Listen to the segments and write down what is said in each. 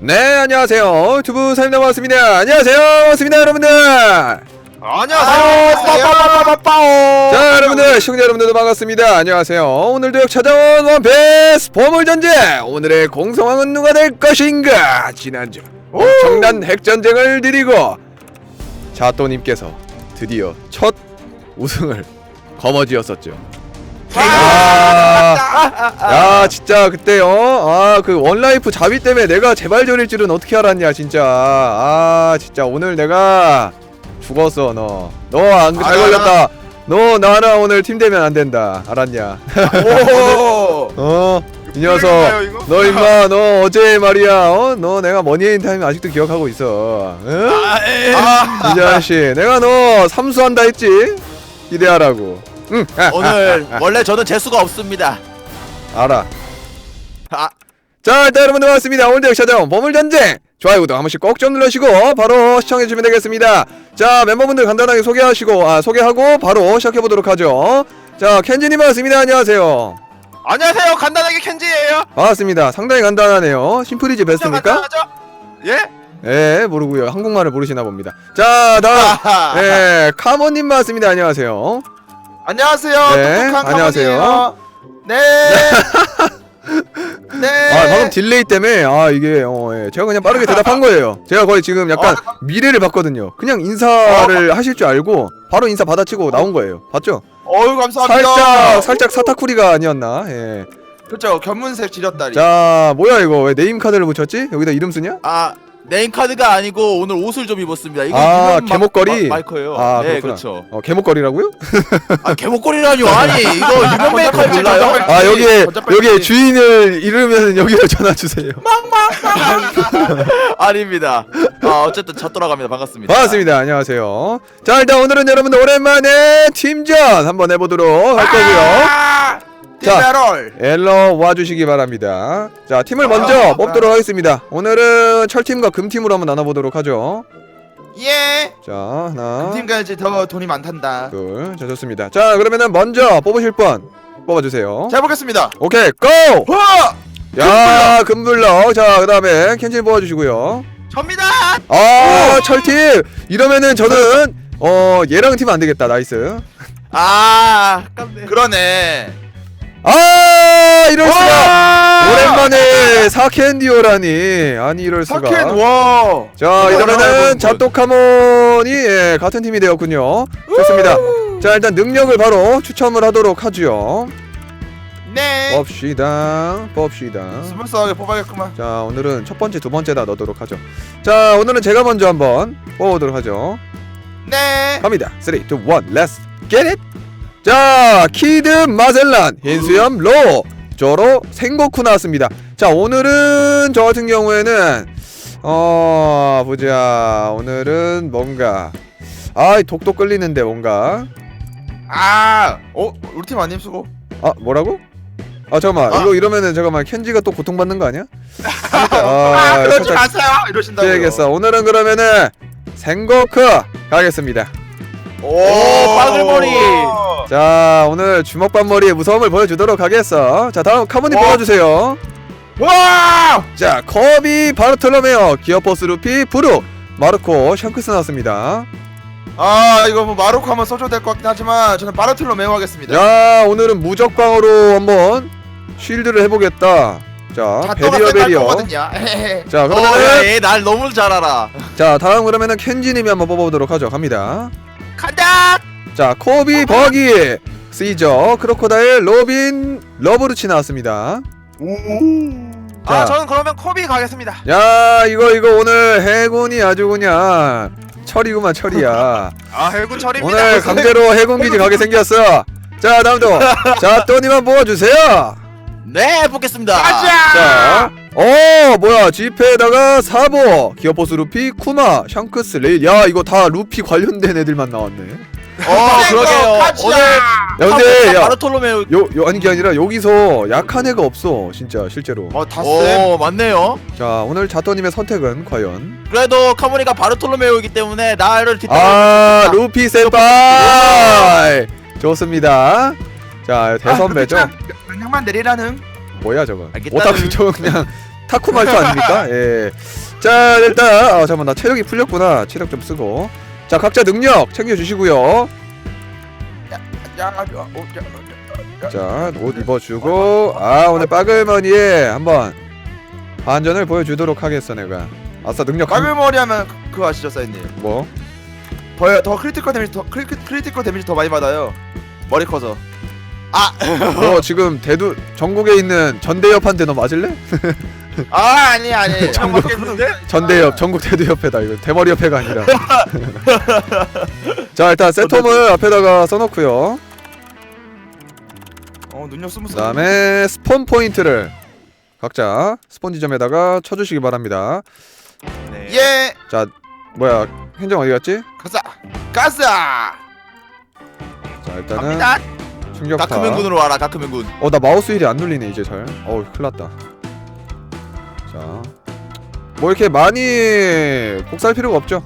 네 안녕하세요. 유튜브 사임 나왔습니다. 안녕하세요. 반갑습니다 여러분들. 자 안녕하세요. 빠빠빠빠빠오. 여러분들 시청자 여러분들도 반갑습니다. 안녕하세요. 오늘도 역 찾아온 원피스 보물전쟁. 오늘의 공성왕은 누가 될 것인가? 지난주 엄청난 핵전쟁을 드리고 자또님께서 드디어 첫 우승을 거머쥐었었죠. 아, 야 진짜 그때 어아그 원라이프 자비 때문에 내가 재발전일 줄은 어떻게 알았냐 진짜. 아 진짜 오늘 내가 죽었어 너. 너 안 잘 아, 걸렸다. 너 나랑 오늘 팀 되면 안 된다. 알았냐? 오. 어 이 녀석. 이거? 너 임마 너 어제 말이야 어 너 내가 머니인 타임 아직도 기억하고 있어. 응? 아, 이 자식 내가 너 삼수한다 했지? 기대하라고 응. 오늘 원래 저는 재수가 없습니다. 알아. 아, 자 일단 여러분들 반갑습니다. 오늘도 역시 찾아온 보물전쟁. 좋아요 구독 한 번씩 꼭 좀 눌러주시고 바로 시청해주시면 되겠습니다. 자 멤버분들 간단하게 소개하시고 아 소개하고 바로 시작해보도록 하죠. 자 켄지님 반갑습니다. 안녕하세요. 안녕하세요. 간단하게 켄지예요. 반갑습니다. 상당히 간단하네요. 심플이지 베스트입니까? 간단하죠? 예? 예 모르고요. 한국말을 모르시나 봅니다. 자 다음. 예 카모님 반갑습니다. 안녕하세요 안녕하세요. 네, 똑똑한 안녕하세요. 네. 네. 아 방금 딜레이 때문에 아 이게 어 예, 제가 그냥 빠르게 대답한 거예요 제가 거의 지금 약간 미래를 봤거든요 그냥 인사를 하실 줄 알고 바로 인사 받아치고 나온 거예요 봤죠? 어유 감사합니다. 살짝 살짝 사타쿠리가 아니었나 예. 그렇죠. 견문색 지렸다리. 자 뭐야 이거 왜 네임 카드를 붙였지? 여기다 이름 쓰냐? 아 네임 카드가 아니고 오늘 옷을 좀 입었습니다. 이거 아, 유명 마- 개목걸이? 마, 마이크예요. 아, 네, 그렇구나. 그렇죠. 어 개목걸이라고요? 아, 개목걸이라뇨. 아니, 이거 유명 메이커 몰라요? 아 여기에 여기에 빨리. 주인을 잃으면 여기로 전화 주세요. 아닙니다. 아, 어쨌든 차 돌아갑니다. 반갑습니다. 반갑습니다. 안녕하세요. 자 일단 오늘은 여러분들 오랜만에 팀전 한번 해보도록 할 거고요. 아, 자. 디메롤. 엘러 와주시기 바랍니다. 자 팀을 먼저 아, 뽑도록 하겠습니다. 오늘은 철팀과 금팀으로 한번 나눠보도록 하죠. 예. 자 하나 팀 가야지 더 돈이 많단다. 둘, 자 좋습니다. 자 그러면은 먼저 뽑으실 분 뽑아주세요. 자 보겠습니다. 오케이 고! 와! 야 금블럭 자 그다음에 켄진 뽑아주시고요. 접니다. 아 철팀 이러면은 저는 어 얘랑 팀 안 되겠다 나이스. 아, 아깝네. 그러네. 아 이럴 수가 와! 오랜만에 사켄디오라니 아니 이럴 수가. 사켄 와. 자 하나는 잡독카몬이 예, 같은 팀이 되었군요. 좋습니다. 자 일단 능력을 바로 추첨을 하도록 하죠. 네. 봅시다. 봅시다. 스무스하게 뽑아야겠구만. 자 오늘은 첫 번째 두 번째 다 넣도록 하죠. 자 오늘은 제가 먼저 한번 뽑아보도록 하죠. 네. 갑니다. 3, 2, 1, let's get it. 자 키드 마젤란 흰수염 로 저로 생고쿠 나왔습니다. 자 오늘은 저 같은 경우에는 어 보자 오늘은 뭔가 아 독도 끌리는데 뭔가 아, 어, 우리 팀 아님 수고. 아 뭐라고? 아 잠깐만 아. 이거 이러면은 잠깐만 켄지가 또 고통받는 거 아니야? 아, 그러지 살짝 마세요. 이러신다고요. 되겠어 오늘은 그러면은 생고쿠 가겠습니다. 오, 빠글머리. 자 오늘 주먹밥머리의 무서움을 보여주도록 하겠어 자 다음 카모님 와. 뽑아주세요 와! 자 커비 바르톨로메오 기어포스 루피 브루 마르코 샹크스 나왔습니다 아, 이거 뭐 마루코 한번 써줘야 될 것 같긴 하지만 저는 바르틀로 매우 하겠습니다. 자 오늘은 무적방으로 한번 쉴드를 해보겠다 자 거거든요. 에헤헤. 자 어, 그러면은 얘날 너무 잘 알아. 자 다음 그러면은 켄지님이 한번 뽑아보도록 하죠 갑니다 간다. 자 코비 버기 시저 크로코다일 로빈 러브루치 나왔습니다 오. 자. 아, 저는 그러면 코비 가겠습니다. 야 이거 이거 오늘 해군이 아주 그냥 철이구만 철이야 아, 해군 철입니다. 오늘 강제로 해군기지 가게 생겼어 자 다음도 자 또니만 뽑아주세요 네, 뽑겠습니다. 가자. 자 어 뭐야 지페에다가 사보 기어포스 루피 쿠마 샹크스 레일 야 이거 다 루피 관련된 애들만 나왔네 어, 그러게요. 가자. 오늘 야 근데 야 바르톨로메오 요, 요 아니 게 아니라 여기서 약한 애가 없어 진짜 실제로 어, 다 쎄. 오, 맞네요. 자 오늘 자또님의 선택은 과연 그래도 카모니가 바르톨로메오이기 때문에 나를 뒤따라 아 루피 센파이 좋습니다 자 대선배죠 아, 명령만 내리라는. 뭐야 저거 알겠다는- 오타쿠 저거 그냥 타코 말투 아닙니까? 예. 자 일단 아 잠깐만 나 체력이 풀렸구나. 체력 좀 쓰고. 자 각자 능력 챙겨주시고요. 야, 어, 야, 야. 자옷 입어주고 아 오늘 빠글머니에 한번 반전을 보여주도록 하겠어 내가. 아싸 능력 한- 까글머리 하면 그- 그거 아시죠, 사인님? 뭐? 더, 더 크리티컬 데미지 더 크리, 크리티컬 데미지 더 많이 받아요. 머리 커서. 아, 너 지금 대두 전국에 있는 전대협한테 너 맞을래? 아 아니 아니. 참 맞겠는데? 전대협 전국 대두협회다 이거 대머리 협회가 아니라. 자 일단 세톰을 앞에다가 써놓고요. 어 눈력 스무스. 그 다음에 스폰 포인트를 각자 스폰 지점에다가 쳐주시기 바랍니다. 네. 예. 자 뭐야 현정 어디 갔지? 가자. 가자. 자 일단은 갑니다. 충격파. 다크맨군으로 와라 다크맨군. 어나 마우스 휠이 안 눌리네 이제 잘. 어우 큰일 났다. 자. 뭐 이렇게 많이 복사할 필요가 없죠.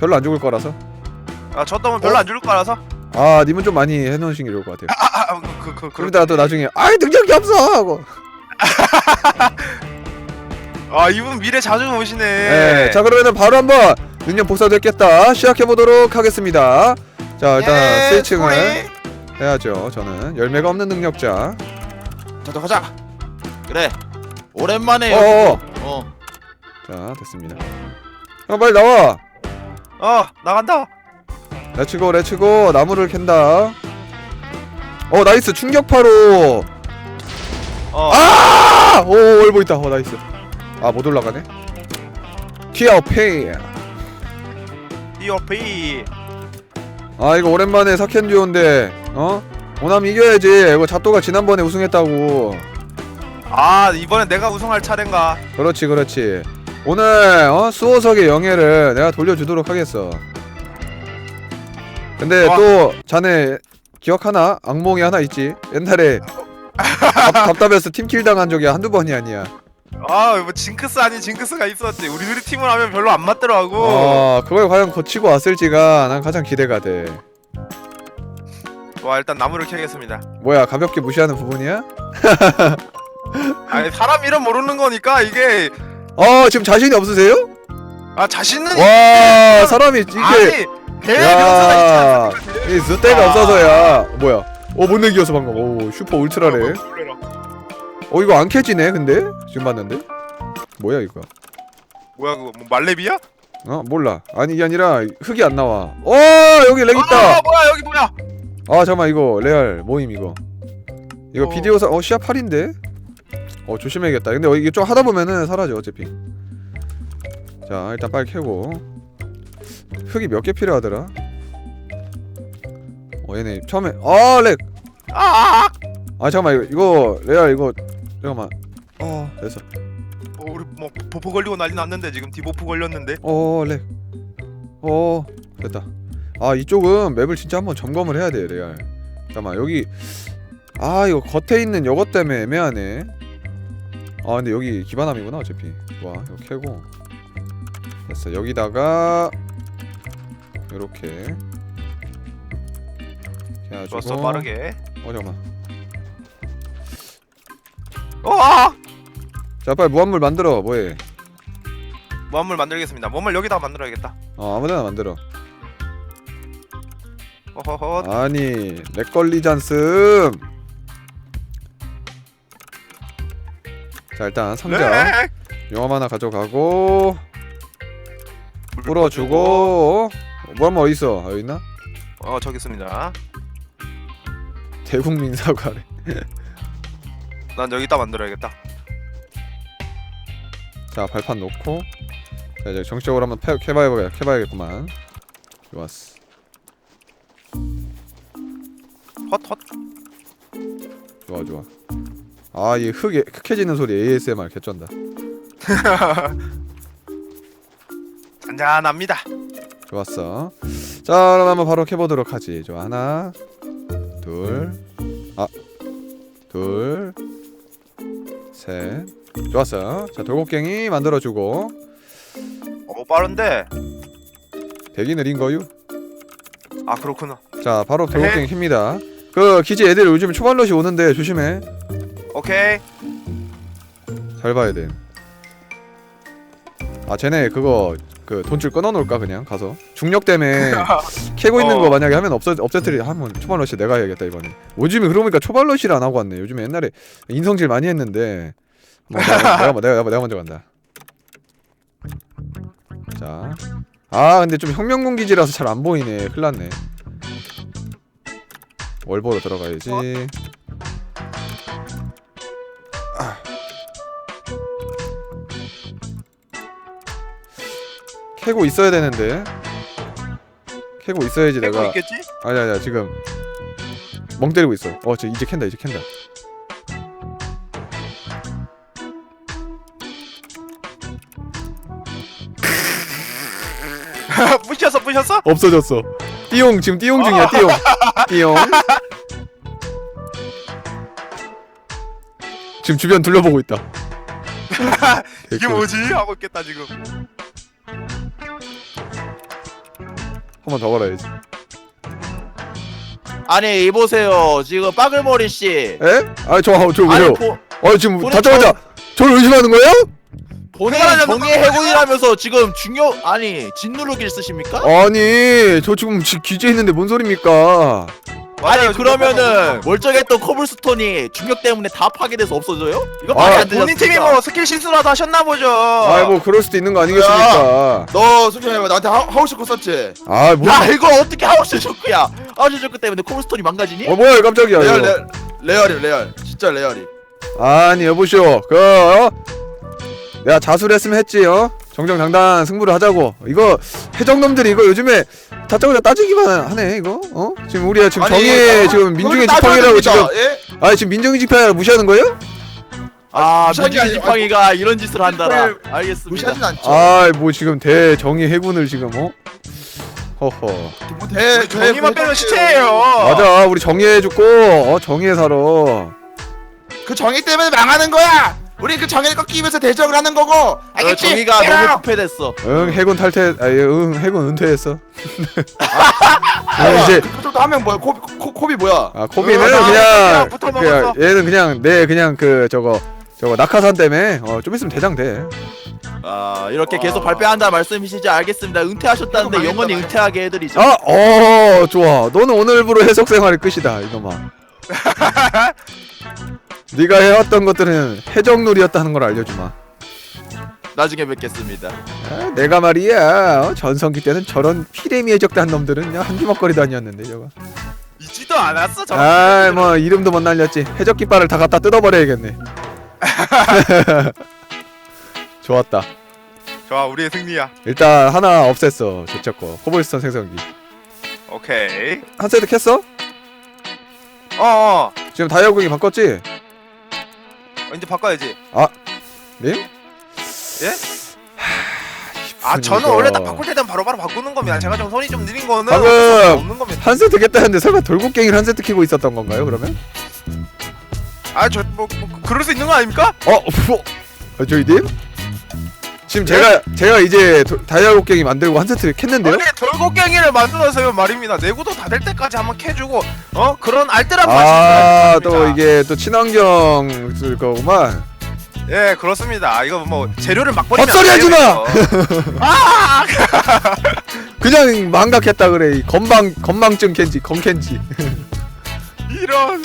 별로 안 죽을 거라서. 아저 덤은 별로 안 죽을 거라서. 아, 님은 좀 많이 해놓으신 게 좋을 것 같아요. 아그그 그, 그, 그러다 또 나중에 아이 능력이 없어 하고. 아 이분 미래 자주 오시네. 네. 자 그러면은 바로 한번 능력 복사됐겠다 시작해 보도록 하겠습니다. 자 일단 예, 스위칭을. 해야죠. 저는 열매가 없는 능력자. 자또 가자. 그래. 오랜만에 어. 여기. 어. 자 됐습니다. 형 빨리 나와. 어 나간다. 레츠고 레츠고 나무를 캔다. 어 나이스 충격파로. 어. 아! 오 얼보 있다. 어 나이스. 아 못 올라가네. 티어 페이. 디오피. 아 이거 오랜만에 사켄 듀오인데 어? 오남 이겨야지 이거 자또가 지난번에 우승했다고 아 이번엔 내가 우승할 차례인가. 그렇지 그렇지 오늘 어? 수호석의 영예를 내가 돌려주도록 하겠어 근데 와. 또 자네 기억하나? 악몽이 하나 있지 옛날에 답, 답답해서 팀킬 당한 적이 한두 번이 아니야 아뭐 징크스 아닌 징크스가 있었지. 우리 둘이 팀을 하면 별로 안 맞더라고. 어 그걸 과연 고치고 왔을지가 난 가장 기대가 돼 와 일단 나무를 캐겠습니다. 뭐야 가볍게 무시하는 부분이야? 아니 사람 이름 모르는 거니까 이게 어 지금 자신이 없으세요? 아 자신은 와 사람이 이게 아니 배의 명사가 있지 야, 않습니까? 이 아. 없어서야. 뭐야? 어, 못 내기였어 방금. 오, 슈퍼 울트라래. 어, 이거 안 캐지네. 근데 지금 봤는데. 뭐야 이거? 뭐야 그거 뭐 말레비야? 어, 몰라. 아니 이게 아니라 흙이 안 나와. 어, 여기 렉아 있다. 뭐야 여기 뭐야? 아, 잠깐만 이거 레알 모임 이거. 이거 어. 비디오사 어 시야 8인데. 어, 조심해야겠다. 근데 어, 이게 좀 하다 보면은 사라져 어차피. 자, 일단 빨리 캐고. 흙이 몇 개 필요하더라? 어, 얘네 처음에 아, 렉. 아, 아 잠깐만 이거 이거 레알 이거 잠깐만 어 됐어 어, 우리 뭐 보포 걸리고 난리 났는데 지금 디보프 걸렸는데. 어렉 어 됐다 아 이쪽은 맵을 진짜 한번 점검을 해야 돼 레알 잠깐만 여기 아 이거 겉에 있는 요것 때문에 애매하네 아 근데 여기 기반함이구나 어차피 와 이거 캐고 됐어 여기다가 요렇게 해가지고 좋았어 빠르게. 어 잠깐만 어, 아! 자 빨리 무한물 만들어 뭐해 무한물 만들겠습니다. 무한물 여기다 만들어야겠다. 어 아무데나 만들어 어허허. 아니 렉 걸리잖음 자 일단 상자 네. 용암 하나 가져가고 물 뿌려주고 뭐하면 어딨어 아, 여기 있나? 어 저기 있습니다. 대국민 사과래 난 여기다 만들어야겠다. 자 발판 놓고 자 이제 정식적으로 한번 패, 캐봐야, 캐봐야겠구만 좋았어 헛 헛. 좋아 좋아 아 이 흙에 흑해지는 소리 ASMR 개쩐다 잔잔합니다. 좋았어. 자, 그럼 한번 바로 캐보도록 하지. 좋아, 하나, 둘, 아, 둘, 셋. 좋았어. 자, 돌고갱이 만들어주고 어 빠른데. 대기 느린 거유. 아 그렇구나. 자, 바로 돌고갱이 킵니다. 그 기지 애들 요즘 초반럿이 오는데 조심해. 오케이. 잘 봐야 돼. 아 쟤네 그거 그 돈줄 끊어놓을까 그냥 가서 중력 때문에 캐고 있는 어. 거 만약에 하면 없어 없애트리 하면 초반 러시 내가 해야겠다 이번에. 요즘에 그러니까 초반 러시를 안 하고 왔네. 요즘에 옛날에 인성질 많이 했는데 뭐 내가, 내가 내가 내가 먼저 간다. 자. 아 근데 좀 혁명공기지라서 잘 안 보이네. 큰일 났네. 월보로 들어가야지. 아. 캐고 있어야 되는데. 캐고 있어야지 캐고 내가. 있겠지? 아니 아니야 지금 멍 때리고 있어. 어, 저 이제 캔다 이제 캔다. 부셨어 부셨어? 없어졌어. 띠용 지금 띠용 중이야 띠용. 띠용. 지금 주변 둘러보고 있다. 이게. 뭐지? 하고 있겠다 지금 한 번 더 걸어야지. 아니 이보세요 지금 빠글머리 씨 에? 아 저저 저 아니 왜요? 보, 어 지금 다짜고짜 저를 의심하는 거예요? 본인 그만하자, 정의 그만하자. 해군이라면서 지금 중요 아니 짓누르기를 쓰십니까? 아니 저 지금 지- 기재했는데 뭔 소리입니까? 맞아요, 아니 그러면은 멀쩡했던 커블스톤이 중력 때문에 다 파괴돼서 없어져요? 이거 아, 말이 안 되지 본인 팀이 뭐 스킬 실수라도 하셨나 보죠 아이 뭐 그럴 수도 있는 거 아니겠습니까? 너 솔직히 말해 나한테 하, 하우스코 썼지? 아 뭐 야 이거 어떻게 하우스 쇼크야 하우스 쇼크 때문에 커블스톤이 망가지니? 어 뭐야 깜짝이야 레알 이거. 레알 레알이 레알 진짜 레알이 아니 여보쇼 그 어? 내가 자수했으면 했지 어? 정정당당 승부를 하자고 이거 해적놈들이 이거 요즘에 다짜고짜 따지기만 하네 이거 어? 지금 우리가 지금 정의 지금 민중의 지팡이라고 지금 예? 아 지금 민중의 지팡이라고 무시하는 거예요? 아 무시하기 민주주의 아니고- 지팡이가 이런 짓을 한다라 알겠습니다 무시하진 않죠. 아 뭐 지금 대정의 해군을 지금 어? 허허 뭐 대, 우리 정의만 빼면 시체예요 맞아 우리 정의해 죽고 어 정의에 살아 그 정의 때문에 망하는 거야. 우리 그 정의를 꺾기 위해서 대적을 하는 거고. 어, 알겠지? 정의가 얘들아! 너무 부패됐어 응 해군 탈퇴 아응 해군 은퇴했어 아, 이제 그쪽도 하면 뭐야? 코, 코, 코비 뭐야? 아 코비는 어, 나 그냥 붙어 그냥 먹었어. 얘는 그냥 내 그냥 그 저거 저거 낙하산 때문에 어 좀 있으면 대장 돼. 아 이렇게 계속 와. 발표한다 말씀이시죠 알겠습니다 은퇴하셨다는데 이거 영원히 망했다, 은퇴하게 해드리죠 아, 어 좋아. 너는 오늘부로 해석 생활이 끝이다 이놈아. 네가 해왔던 것들은 해적놀이였다는 걸 알려주마. 나중에 뵙겠습니다 아, 내가 말이야 어, 전성기 때는 저런 피레미 해적단 놈들은 그냥 한 주먹거리도 아니었는데 저거. 있지도 않았어 저 아뭐 이름도 못 날렸지. 해적 깃발을 다 갖다 뜯어버려야겠네. 좋았다. 좋아 우리의 승리야 일단 하나 없앴어. 제쳤고 코블스톤 생성기. 오케이 한 세트 캤어? 어어 지금 다이아고기 바꿨지? 어, 이제 바꿔야지 님? 예? 아 저는. 원래 딱 바꿀 때는 바로바로 바꾸는 겁니다 제가 좀 손이 좀 느린 거는 방금 어쩔 수 없는 겁니다 한 세트 겠다는데 설마 돌고갱이를 한 세트 키고 있었던 건가요 그러면? 아저뭐 뭐, 그럴 수 있는 거 아닙니까? 어? 뭐? 어, 저희 님? 지금 제가 제가 이제 도- 다이아고 갱이 만들고 한 세트 캤는데요? 원래 돌고갱이를 만들어서요 말입니다 내구도 다 될 때까지 한번 캐주고 어 그런 알뜰한 맛이 아, 또. 이게 또 친환경 쓸 거구만. 예 그렇습니다 이거 뭐 재료를 막 버리면 헛소리 안 하지 돼요! 이거. 아 그냥 망각했다 그래. 이 건망 건망증 캔지, 건캔지. 이런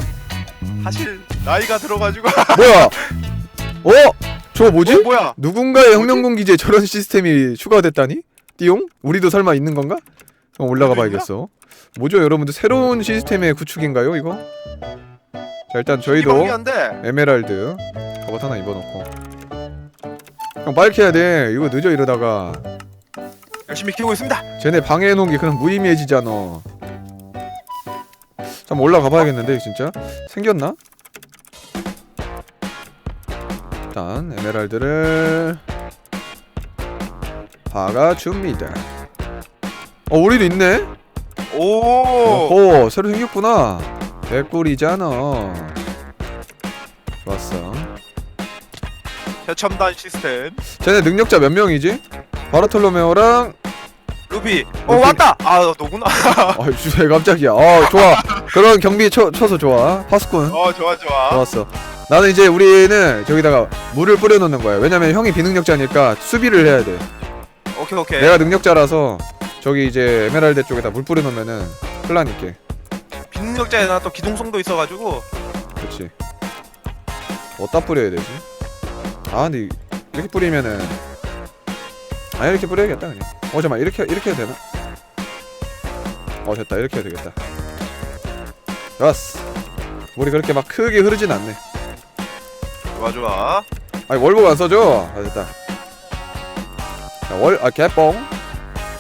사실 나이가 들어가지고 뭐야? 어? 저거 뭐지? 어, 뭐야 누군가의 혁명군 기지에 저런 시스템이 추가됐다니? 띠용? 우리도 설마 있는 건가? 어, 올라가 봐야겠어. 뭐죠, 여러분들? 새로운 시스템의 구축인가요, 이거? 자, 일단 저희도 에메랄드 갑옷 하나 입어놓고. 형 빨리 캐야 돼. 이거 늦어 이러다가 열심히 키우고 있습니다 쟤네 방해해놓은 게 그냥 무의미해지잖아. 잠깐 올라가 봐야겠는데 진짜 생겼나? 일단 에메랄드를 박아줍니다. 어 우리도 있네. 오오 새로 생겼구나. 개꿀이잖아. 좋았어. 최첨단 시스템 쟤네 능력자 몇 명이지? 바르톨로메오랑 루비 어 루비. 왔다 아 너구나 아 주제 깜짝이야. 어 좋아. 그런 경비 쳐, 쳐서 좋아. 파스꾼 어 좋아 좋아 좋았어. 나는 이제 우리는 저기다가 물을 뿌려놓는 거야. 왜냐면 형이 비능력자니까 수비를 해야 돼. 오케이 오케이. 내가 능력자라서 저기 이제 에메랄드 쪽에다 물 뿌려놓으면은 큰일 나니까 빈능력자에나 또 기동성도 있어가지고. 그렇지 어디다 뿌려야 되지? 아 근데 이렇게 뿌리면은. 아 이렇게 뿌려야겠다 그냥. 어 잠깐만. 이렇게 이렇게 해도 되나? 어 됐다. 이렇게 해도 되겠다. 좋았어. 물이 그렇게 막 크게 흐르진 않네 좋아 좋아. 아니 월복 안 써줘 아 됐다 자월아 개뻥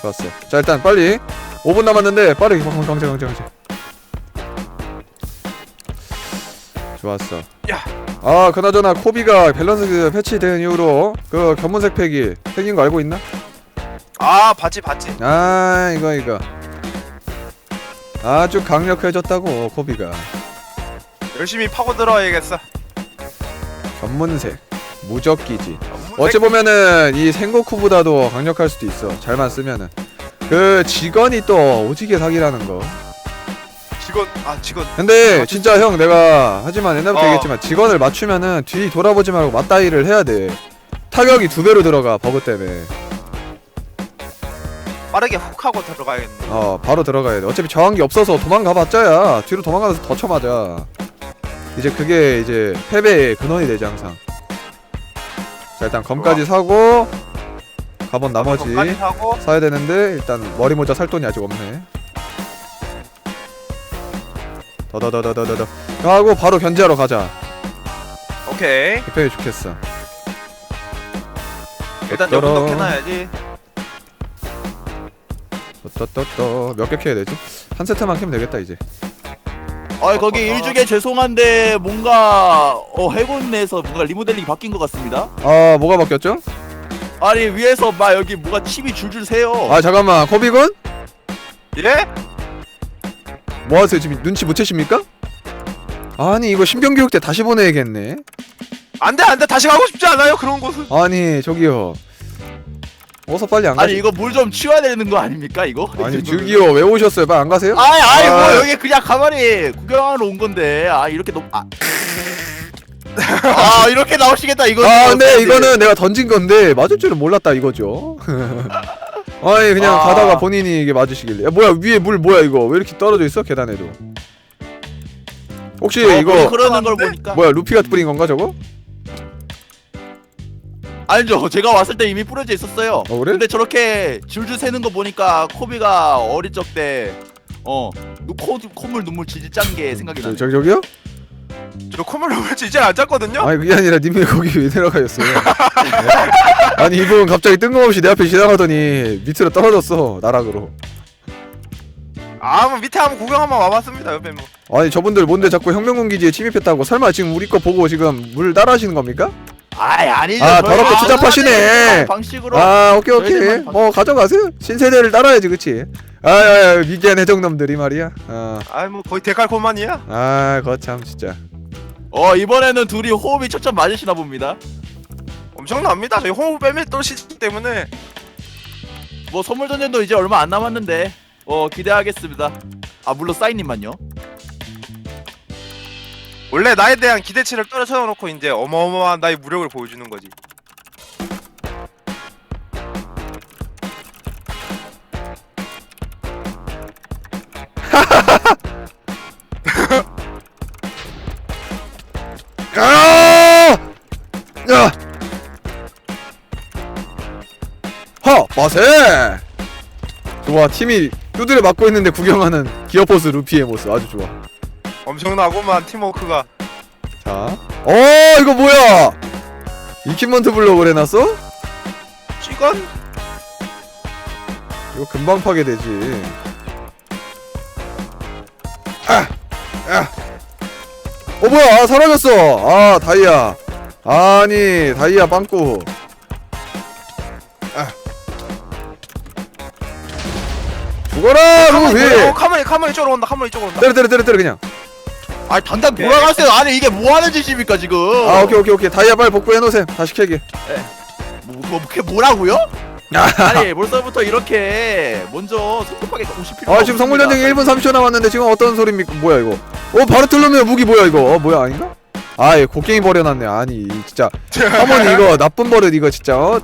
좋았어 자 일단 빨리 5분 남았는데 빠르게 방- 강제 강제 강제 좋았어 야. 아 그나저나 코비가 밸런스 패치된 이후로 그 견문색 팩이 생긴 거 알고 있나? 아 봤지 봤지. 아 이거 이거 아주 강력해졌다고 코비가 열심히 파고 들어야겠어. 견문색 무적기지 어찌 보면은 이 생고쿠보다도 강력할 수도 있어. 잘만 쓰면은. 그 직원이 또 오지게 사기라는 거. 직원 아 직원. 근데 진짜 형 내가 하지만 옛날부터 어. 얘기했지만 직원을 맞추면은 뒤 돌아보지 말고 맞다이를 해야 돼. 타격이 두 배로 들어가 버그 때문에. 빠르게 훅 하고 들어가야겠네. 어 바로 들어가야 돼. 어차피 저항기 없어서 도망가봤자야 뒤로 도망가서 더 쳐맞아. 이제 그게 이제 패배의 근원이 되지 항상. 자 일단 검까지 사고 가본 나머지. 까지 하고 사야 되는데 일단 머리 모자 살 돈이 아직 없네. 더더더더더더 하고 바로 견제하러 가자. 오케이. 대표해 좋겠어. 일단 떨어. 여분도 캐놔야지. 또또또 몇 개 캐야 되지? 한 세트만 캐면 되겠다 이제. 아 거기 일주에 죄송한데 뭔가 어 해군 내에서 뭔가 리모델링이 바뀐 것 같습니다. 아 뭐가 바뀌었죠? 아니 위에서 막 여기 뭐가 칩이 줄줄 새요. 아 잠깐만 코비군 예? 뭐 하세요 지금 눈치 못 채십니까? 아니 이거 신병교육 때 다시 보내야겠네. 안돼 안돼 다시 가고 싶지 않아요 그런 곳은. 아니 저기요. 어서 빨리 안 아니 가지. 이거 물 좀 치워야 되는 거 아닙니까 이거? 아니 저기요 왜 오셨어요? 빨리 안 가세요? 아니 아니 아. 뭐 여기 그냥 가만히 구경하러 온 건데 아 이렇게 너무 아. 아 이렇게 나오시겠다 이거. 아 근데 이거는 내가 던진 건데 맞을 줄은 몰랐다 이거죠. 아니 그냥 아. 가다가 본인이 이게 맞으시길래. 야 뭐야 위에 물 뭐야 이거 왜 이렇게 떨어져 있어 계단에도. 혹시 어, 이거 그러는 걸 보니까 뭐야 루피가 뿌린 건가 저거? 아니죠 제가 왔을 때 이미 뿌려져 있었어요. 어 그래? 근데 저렇게 줄줄 새는 거 보니까 코비가 어릴 적 때 어, 누- 코, 콧물 눈물 질질 짠 게 생각이 저, 나네. 저기 저기요? 저 콧물 흘지 이제 안 짰거든요. 아니 그게 아니라 님이 거기 왜 내려가셨어요? 네? 아니 이분 갑자기 뜬금없이 내 앞에 지나가더니 밑으로 떨어졌어 나락으로. 아, 뭐 밑에 한번 구경 한번 와봤습니다 옆에 뭐. 아니 저분들 뭔데 자꾸 혁명군 기지에 침입했다고 설마 지금 우리 거 보고 지금 물 따라하시는 겁니까? 아이 아니죠. 아, 저희 더럽게 투잡하시네. 방식으로. 아 오케이 오케이 저희들만 뭐 가져가세요 신세대를 따라야지 그치 아야야 미개한 해적놈들이 말이야 아, 뭐 거의 데칼코만이야. 아 거참 진짜 어 이번에는 둘이 호흡이 초점 맞으시나 봅니다. 엄청납니다. 저희 호흡 빼면 또 시기 때문에 뭐 선물 전쟁도 이제 얼마 안 남았는데 어 기대하겠습니다. 아 물론 사인님만요. 원래 나에 대한 기대치를 떨어져 놓고 이제 어마어마한 나의 무력을 보여주는 거지. 아! 야! 허! 마세! 좋아 팀이 두드려 맞고 있는데 구경하는 기어포스 루피의 모습 아주 좋아 엄청나고만 팀워크가 자, 어 이거 뭐야? 이퀴먼트 블록을 해놨어? 찍은 이거 금방 파괴되지. 아, 아. 어 뭐야? 아, 사라졌어. 아 다이아. 아니 다이아 빵꾸. 아. 죽어라. 어, 카모니 카모니 쪽으로 온다. 카모니 쪽으로 온다. 때려 때려 때려 때려 그냥. 아 당장 돌아가세요. 아니 이게 뭐 하는 짓입니까 지금? 아 오케이 오케이 오케이 다이아 빨리 복구해 놓으세요. 다시 캐기. 뭐, 뭐 그게 뭐라고요? 아니 벌써부터 이렇게 먼저 성급하게 오실 필요 아 지금 성물 전쟁 1분 30초 남았는데 지금 어떤 소리입니까? 뭐야 이거? 어 바로 뚫으면 무기 뭐야 이거? 어 뭐야 아닌가? 아이 곡괭이 버려놨네 아니 진짜 사모님 이거 나쁜 버릇 이거 진짜 어?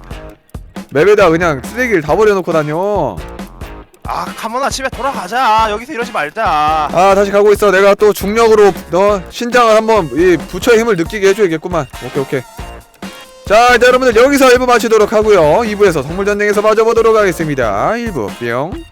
맵에다 그냥 쓰레기를 다 버려놓고 다녀 아 카모나 집에 돌아가자. 여기서 이러지 말자. 아 다시 가고 있어. 내가 또 중력으로 너 신장을 한번 이 부처의 힘을 느끼게 해줘야겠구만. 오케이 오케이. 자 일단 여러분들 여기서 1부 마치도록 하고요. 2부에서 성물전쟁에서 마주보도록 하겠습니다. 1부 뿅